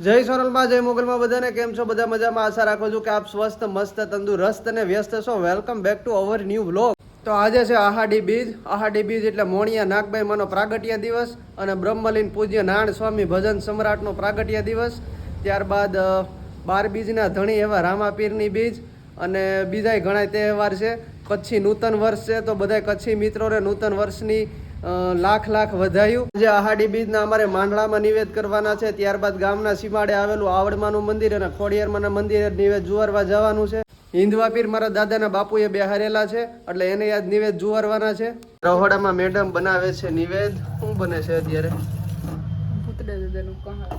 જય સોનલમાં, જય મોગલમાં બધાને કેમ છો? બધા મજામાં? આશા રાખો છું કે આપ સ્વસ્થ, મસ્ત, તંદુરસ્ત અને વ્યસ્ત છો. Welcome back to our new blog તો આજે છે આહાડી બીજ. આહાડી બીજ એટલે મોણિયા નાગભાઈ માનો પ્રાગટ્ય દિવસ અને બ્રહ્મલીન પૂજ્ય નારાયણ સ્વામી ભજન સમ્રાટનો પ્રાગટ્ય દિવસ. ત્યારબાદ બાર બીજના ધણી એવા રામાપીરની બીજ અને બીજાય ઘણા તહેવાર છે. કચ્છી નૂતન વર્ષ છે, તો બધા કચ્છી મિત્રોને નૂતન વર્ષની લાખ લાખ વધાયું જે આહાડી બીજના અમારે માંડળામાં નિવેદ કરવાના છે. ત્યારબાદ ગામના સીમાડે આવેલું આવડમાનું મંદિર અને ખોડિયારમાના મંદિરે નિવેદ જુવારવા જવાનું છે. હિન્દવા પીર મારા દાદાના બાપુએ બેહારેલા છે એટલે એને યાદ નિવેદ જુવારવાના છે. રહોડામાં મેડમ બનાવે છે નિવેદ. શું બને છે અત્યારે?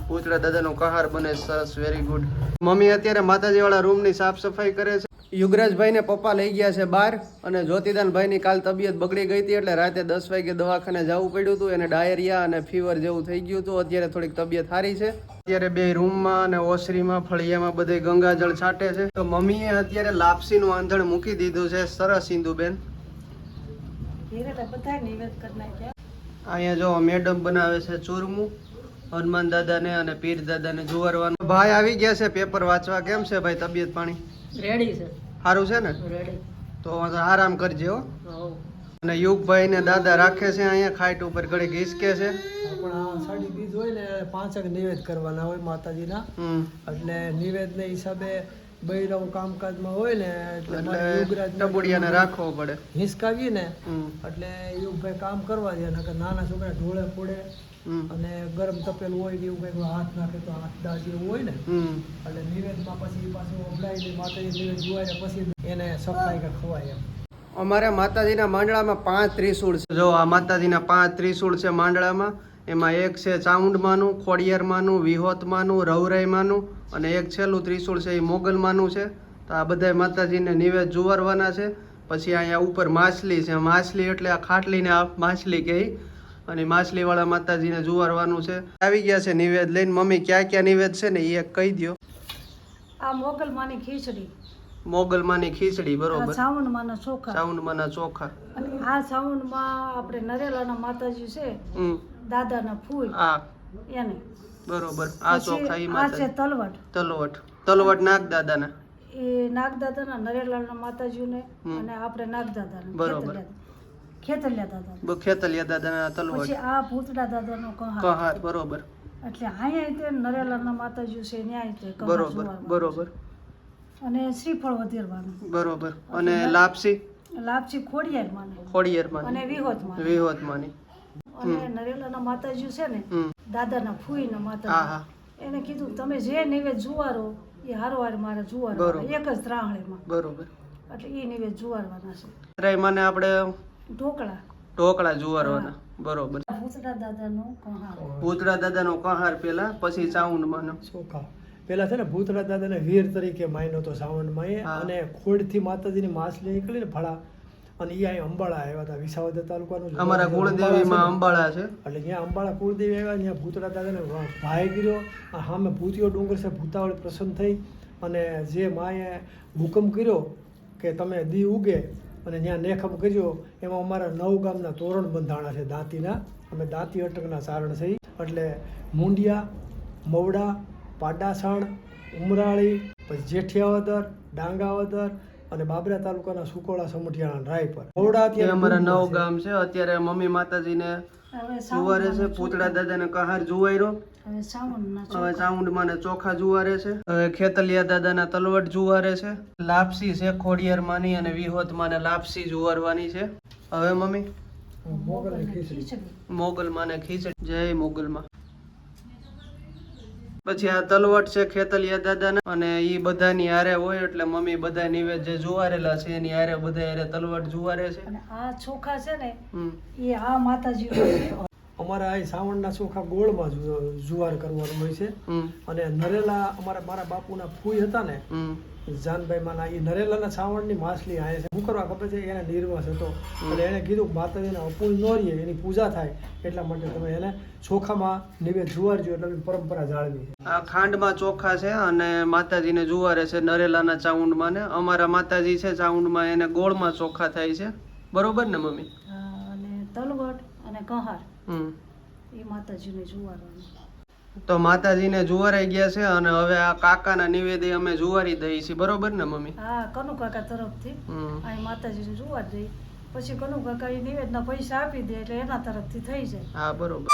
પૂતળા દાદાનો કહાર. બને સરસ વેરી ગુડ મમ્મી અત્યારે માતાજી વાળા રૂમની સાફ સફાઈ કરે છે. યુગરાજભાઈ ને પપ્પા લઈ ગયા છે બહાર અને જ્યોતિદાનભાઈની કાલ તબિયત બગડી ગઈ હતી એટલે રાતે દસ વાગે દવાખાને જવું પડ્યું હતું. એને ડાયરિયા અને ફીવર જેવું થઈ ગયું હતું. અત્યારે થોડીક તબિયત સારી છે. અત્યારે બે રૂમમાં અને ઓસરીમાં, ફળિયામાં બધે ગંગાજળ છાંટે છે. તો મમ્મીએ અત્યારે લાપસીનું આંધણ મૂકી દીધું છે સરસ ઇન્દુબેન. અહીંયા જો મેડમ બનાવે છે ચૂરમું. હનુમાન દાદાને અને પીર દાદાને જુવારવાનું. ભાઈ આવી ગયા છે પેપર વાંચવા. કેમ છે ભાઈ તબિયત પાણી? રેડી છે સારું છે ને? તો આરામ કરજે હો. અને યુગભાઈ ને દાદા રાખે છે અહીંયા ખાઈટ ઉપર ઘડી ઘીસકે છે. પણ આ સાડી બીજ હોય ને પાંચક નિવેદ કરવાના હોય માતાજીના. એટલે એટલે નિવેદને હિસાબે બૈરવ કામકાજમાં હોય ને એટલે રાખવો પડે. હિસકાવીએ ને એટલે એટલે યુગભાઈ કામ કરવા દે નકર નાના છોકરા ઢોળે ફોડે અને ગરમ તપેલું હોય કે એવું કઈ હાથ નાખે તો હાથ દાળ જેવું હોય ને એટલે નિવેદમાં પછી પાછું અભડાઈ દે માતાજી નિવેદ જોવાય પછી એને સફાઈ કે ખવાય એમ. અમારે માતાજીના માંડળામાં પાંચ ત્રિશુળ છે. જો આ માતાજીના પાંચ ત્રિશુળ છે માંડળામાં એમાં એક છે ચામુંડમાનું, ખોડિયારમાંનું, વિહોતમાંનું રવરાઈમાનું અને એક છેલ્લું ત્રિશૂળ છે એ મોગલમાંનું છે. તો આ બધા માતાજીને નિવેદ જુવારવાના છે. પછી અહીંયા ઉપર માછલી છે. માછલી એટલે આ ખાટલીને આ માછલી કહે. અને માછલીવાળા માતાજીને જુવારવાનું છે. આવી ગયા છે નિવેદ લઈને. મમ્મી ક્યાં ક્યાં નિવેદ છે ને એ કહી દો આ મોગલ માની ખીચડી બરોબર? સાવણ માના ચોખા. ચાઉંડમાના ચોખા. અને આ સાવણમાં આપણે નરેલાના માતાજી છે દાદાના ફૂલ હા. એને. બરોબર. આ ચોખા ઈ માતા છે તલવટ. તલવટ. તલવટ નાગ દાદાના એ નાગદાદાના નરેલાના માતાજીને અને આપણે નાગદાદાના બરોબર. ખેતલિયા- દાદા બ- ખેતલિયા દાદાના પછી તલવટ આ ભૂતડા દાદાનો કહાર બરોબર. એટલે અહીંયા તે નરેલાના માતાજી છે ન્યાય તે બરોબર બરોબર. અને શ્રીફળ વધેરવાનું. બરોબર. અને લાપસી? લાપસી ખોડિયાર માને ખોડિયાર અને વિહોત માને વિહોત માની અને નરેલાના માતાજી છે ને દાદાના ફૂઈના માતા એને કીધું તમે જે નિવેદ જુવારો એ હારવાર મારે જુવારો. બરોબર. એક જ ત્રાહણીમાં બરોબર. એટલે એ નિવેદ જુવારવાના છે. રાય માને આપણે ઢોકળા. ઢોકળા જુવારવાના. બરોબર. ભૂતડા દાદાનો કહાર. ભૂતડા દાદાનો કહાર પેલા પછી ચાઉંડ માનો ચોખા. પેલા છે ને ભૂતરા દાદાને વીર તરીકે માન્યો હતો સાવનમાં અને ખોડથી માતાજીની માછલી નીકળી ને ફળા અને એ અહીં અંબાળા આવ્યા હતા વિસાવદર તાલુકાનું અમારા કુળદેવીમાં અંબાળા છે. એટલે ત્યાં અંબાળા કુળદેવી આવ્યા ત્યાં ભૂતરા દાદાને ભાઈ ગીર્યો સામે ભૂતિયો ડુંગર છે ભૂતાવળી પ્રસન્ન થઈ અને જે માએ હુકમ કર્યો કે તમે દી ઉગે અને ત્યાં નેખમ કર્યો એમાં અમારા નવ ગામના તોરણ બંધાણા છે દાંતીના અમે દાંતી અટકના સારણ થઈ એટલે મુંડિયા મવડા પાડાસણ ઉમરાળી પછી જેઠિયાવદર ડાંગાવદર અને બાબરા તાલુકાના સુકોળા સમુઠિયાણા રાયપર. મવડા અત્યારે અમારા નવ ગામ છે. અત્યારે મમ્મી માતાજીને જુવારે છે પૂતળા દાદાને કહાર જુવાર્યો હવે ચોખા. ને ચોખા જુવારે છે. હવે ખેતલિયા દાદાના તલવટ જુવારે છે. લાપસી છે ખોડિયાર માની અને વિહોત માને લાપસી જુવારવાની છે. હવે મમ્મી? મોગલની ખીચડી. ખીચડી મોગલ માને ખીચડી. જય મોગલમાં. પછી આ તલવટ છે ખેતલિયા દાદાના અને ઈ બધાની હારે હોય એટલે મમ્મી બધા નિવેદ જે જુવારેલા છે એની હારે બધા હારે તલવટ જુવારે છે. અને આ ચોખા છે ને એ આ માતાજી અમારા અહીં સાવણના ચોખા ગોળમાં જુવાર કરવાનું હોય છે. અને નરેલા અમારા મારા બાપુના ફૂઈ હતા ને જાનભાઈ માના એ નરેલાના સાવણની માછલી આવે છે. શું કરવા ખબર છે એને નિર્વાસ હતો. એટલે એને કીધું માતાજીને અપૂજ ન રહીએ એની પૂજા થાય એટલા માટે તમે એને ચોખામાં નિવેદ જુવારજો એટલે પરંપરા જાળવી આ ખાંડમાં ચોખા છે અને માતાજીને જુવારે છે નરેલાના ચાઉંડમાં ને અમારા માતાજી છે ચાઉંડમાં એને ગોળમાં ચોખા થાય છે. બરોબર ને મમ્મી? તલવટ અને કહાર. એ માતાજીને જુવારવાનું. તો માતાજીને જુવારાઈ ગયા છે અને હવે આ કાકાના નિવેદે અમે જુવારી દઈએ છીએ. બરોબર ને મમ્મી? હા કનુ કાકા તરફથી. અહીં માતાજીને જુવાર દઈ પછી કનુ કાકા એ નિવેદના પૈસા આપી દે એટલે એના તરફથી થઈ જાય. હા બરોબર.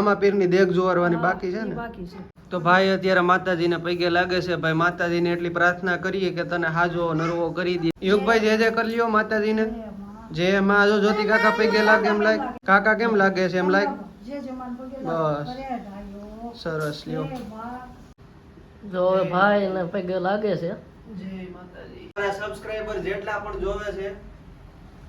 રામાપીરની દેખ જોવારવાની બાકી છે ને? બાકી છે. તો ભાઈ અત્યારે માતાજીને પૈકે લાગે છે ભાઈ માતાજીને એટલી પ્રાર્થના કરીએ કે તને હાજો નરવો કરી દે. યુગભાઈ જે જે કરી લ્યો માતાજીને. જે માં જો જ્યોતિ કાકા પૈકે લાગે એમ લાગે. કાકા કેમ લાગે છે એમ લાગે? જે જમાન પગે બસ. સરસ લ્યો. જો ભાઈ ને પૈકે લાગે છે. જય માતાજી. સબસ્ક્રાઇબર જેટલા પણ જોવે છે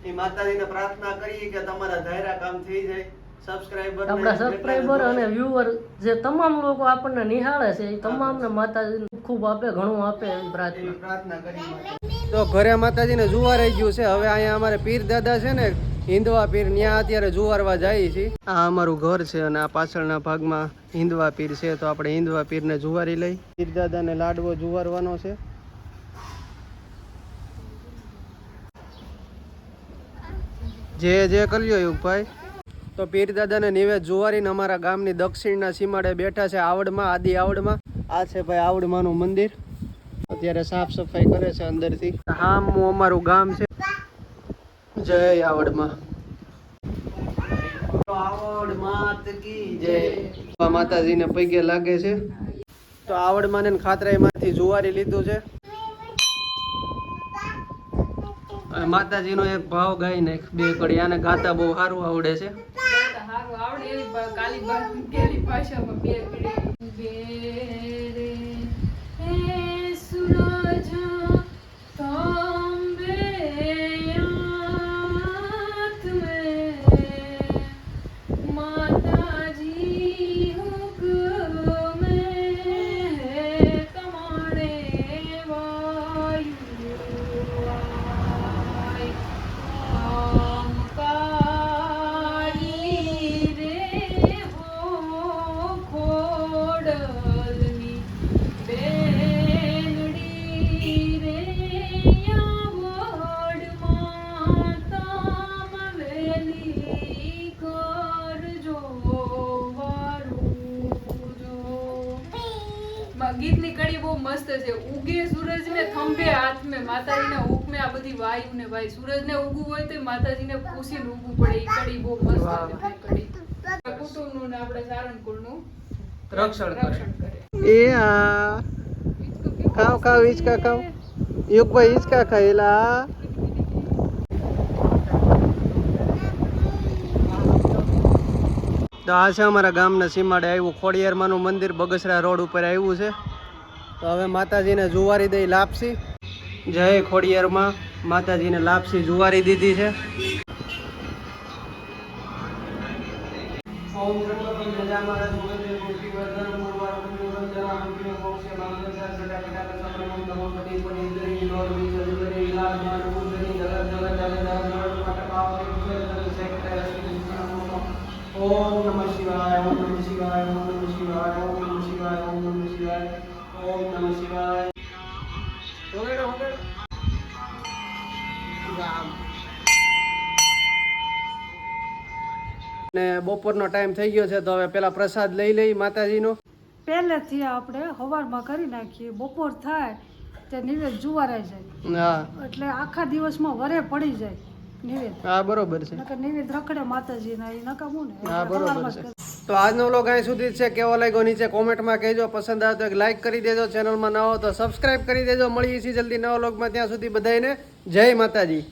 એ માતાજીને પ્રાર્થના કરીએ કે તમારા ધાયરા કામ થઈ જાય. સબસ્ક્રાઇબર આપણા સબસ્ક્રાઇબર અને વ્યુઅર જે તમામ લોકો આપણને નિહાળે છે એ તમામને માતાજી ખૂબ આપે ઘણું આપે એવી પ્રાર્થના. પ્રાર્થના કરી તો ઘરે માતાજીને જુવાર રહી ગયું છે. હવે અહીંયા અમારે પીર દાદા છે ને હિન્દવા પીર ત્યાં અત્યારે જુવારવા જાય છે. આ અમારું ઘર છે અને આ પાછળના ભાગમાં હિન્દવા પીર છે. તો આપણે હિન્દવા પીરને જુવારી લઈ. પીર દાદાને લાડવો જુવારવાનો છે. જે જે કર્યો યુગભાઈ તો પીર દાદાને નિવેદ જુવારીને અમારા ગામની દક્ષિણના સીમાડે બેઠા છે આવડમાં, આદિ આવડમાં. આ છે ભાઈ આવડમાંનું મંદિર. અત્યારે સાફ સફાઈ કરે છે અંદરથી. હામું અમારું ગામ છે. જય આવડમાં. માતાજીને પૈગે લાગે છે. તો આવડમાં ને ખાતરાઈમાંથી જુવારી લીધું છે. માતાજીનો એક ભાવ ગાઈ નાખ બે કડી. આને ગાતા બહુ સારું આવડે છે. કાલી ગેલી ભાષામાં બે પીડી. ગીતની કડી બહુ મસ્ત છે. ઉગે સૂરજ ને થંભે હાથ મેં માતાજીના હુક મેં આ બધી વાયુ. ને ભાઈ સૂરજ ને ઉગવું હોય તો માતાજીને પૂછીને ઉગવું પડે. એ કડી બહુ મસ્ત છે કડી. કુટુંબનું ને આપણે સારણકુળનું. રક્ષણ કરે. એ આ. ખાવ ખાવ ઈચકા ખાવ યુગભાઈ ઈચકા ખાયેલા. તો આ છે અમારા ગામના સીમાડે આવ્યું ખોડિયારમાંનું મંદિર બગસરા રોડ ઉપર આવ્યું છે. તો હવે માતાજીને જુવારી દઈ લાપસી. જય ખોડિયારમાં માતાજીને લાપસી જુવારી દીધી છે. ઓમ નમઃ શિવાય, ઓમ નમઃ શિવાય, ઓમ નમઃ શિવાય, ઓમ નમઃ શિવાય, ઓમ નમઃ શિવાય. ઓમ નમઃ શિવાય. વગેરે વગેરે ને બપોરનો ટાઈમ થઈ ગયો છે તો હવે પેલા પ્રસાદ લઈ લઈ માતાજીનો. પહેલેથી આપણે હવારમાં કરી નાખીએ બપોર થાય તે નિવેદ જુવારાઈ જાય. હા. એટલે આખા દિવસમાં વરે પડી જાય નિવેદ. હા બરોબર છે. નકર નિવેદ રખડે માતાજીના એ નકામું ને. હા બરોબર છે. તો આજનો વ્લોગ અહીં સુધી છે. કેવો લાગ્યો નીચે કોમેન્ટમાં કહેજો. પસંદ આવે તો એક લાઈક કરી દેજો. ચેનલમાં ન હો તો સબસ્ક્રાઈબ કરી દેજો. મળીએ છીએ જલ્દી નવા વ્લોગમાં ત્યાં સુધી બધાને જય માતાજી.